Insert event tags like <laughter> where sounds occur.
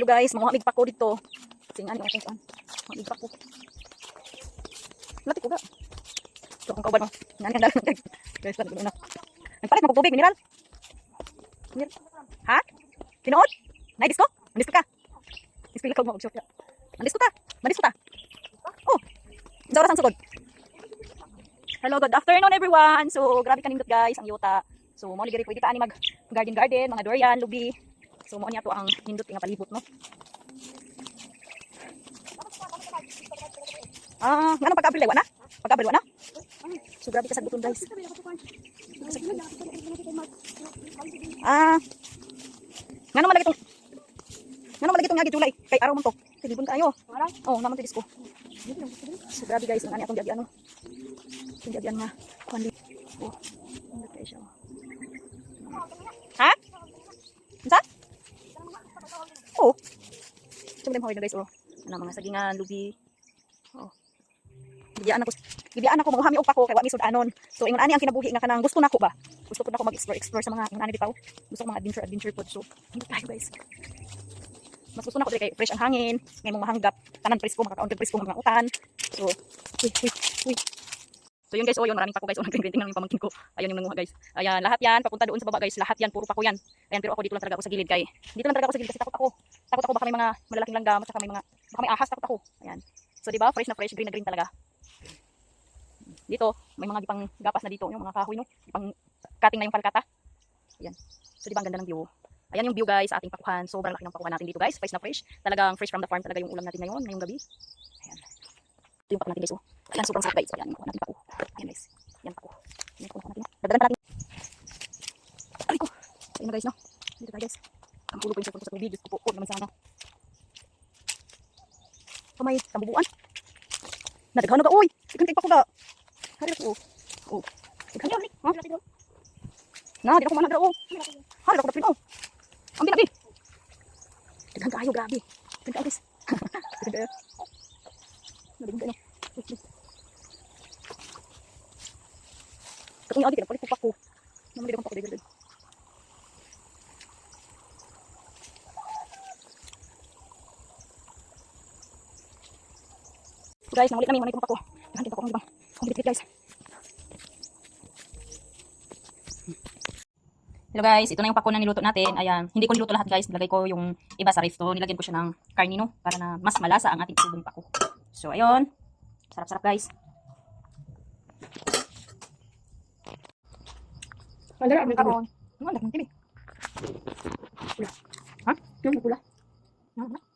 Hello guys, mga amig pa ko dito. Singan yung akong saan. Amig pa ko. Lati ko ba? Ito ang kauban mo. Nani ang dalang. Guys, lati ko na. Nagpalit mo tubig, mineral. Mineral. Ha? Tinood? Nay, disco? Andisco ka? Disco ikaw mo. Joke. Andisco ta? Andisco ta? Oh. Sa oras ang sugod. Hello, good afternoon everyone. So, grabe kanindot guys, ang yuta. So, mo ni gari pwede ta ani mag garden garden, mga durian, lubi. So, mo niya to ang hindot nga palibot no. Ah, ngano pagka-April wa na? Pagka-April wa na? So, grabe ka sa gutom guys. Ah. Ngano malagi tong Ngano malagi tong nga July? Kay araw mo to. Tilibon kayo. Oh, naman tidis ko. So, grabe guys, ang ani atong gabi ano. Ang gabi nga. Kundi. Oh, ang gabi siya. Ha? Oh. Siyempre mo na guys, oh. Ano mga sagingan, lubi. Oh. Gibiyaan ako. Gibiyaan ako maghami og pa ko kay wa mi sudanon. So ingon ani ang kinabuhi nga kanang gusto nako ba? Gusto ko nako mag-explore explore sa mga ingon ani bitaw. Gusto ko mga adventure adventure pod. So, hindi tayo guys. Mas gusto nako kay fresh ang hangin, ngay mong mahanggap, tanan presko makakaon kay presko mga utan. So, uy, uy, uy. So yun guys, oh yun maraming pako guys, oh <laughs> nagprinting lang yung pamangkin ko. Ayun yung nanguha guys. Ayan, lahat yan papunta doon sa baba guys, lahat yan puro pako yan. Ayan, pero ako dito lang talaga ako sa gilid kay. Dito lang talaga ako sa gilid kasi takot ako. Takot ako baka may mga malalaking langgam at saka may mga baka may ahas takot ako. Ayan. So di ba, fresh na fresh, green na green talaga. Dito, may mga gipang gapas na dito, yung mga kahoy no, gipang cutting na yung palkata. Ayan. So di ba ang ganda ng view? Ayan yung view guys sa ating pakuhan. Sobrang laki ng pakuhan natin dito guys. Fresh na fresh. Talagang fresh from the farm talaga yung ulam natin ngayon, ngayong gabi. Ayan. Ito yung pakuhan natin guys. Oh. Ayan, sobrang sarap guys. Ayan yung pakuhan natin paku. Ayan guys. Yan paku. Yan yung pakuhan natin. Dadalan pa natin. Ay ko. Ayan na guys no. Dito tayo guys. Ang pulo ko yung sa tubig. Diyos ko po. Naman sana. So may tambubuan. Nadaghan na ka. Uy! Ikan kay paku ga. Hari ko. Oh. Ikan yun. Ha? Na, di ako manag oh. Hari ako dapin oh. Ang binabi. Daghan kayo, grabe. Daghan kayo guys. Daghan kayo. Daghan kayo. Katong adi kinapalit ko pa ko. Naman di ko daghan. Guys, nangulit kami, manay ko pa ko. Daghan din pa ko ang ibang. Ang bilit guys. Hello guys, ito na yung pako na niluto natin. Ayan, hindi ko niluto lahat guys. Nilagay ko yung iba sa ref to. Nilagyan ko siya ng karnino para na mas malasa ang ating subong pako. So, ayun. Sarap-sarap guys. Mandara ang Karon. Ano ang dakong tibi? Ha? Yung pula. Ano?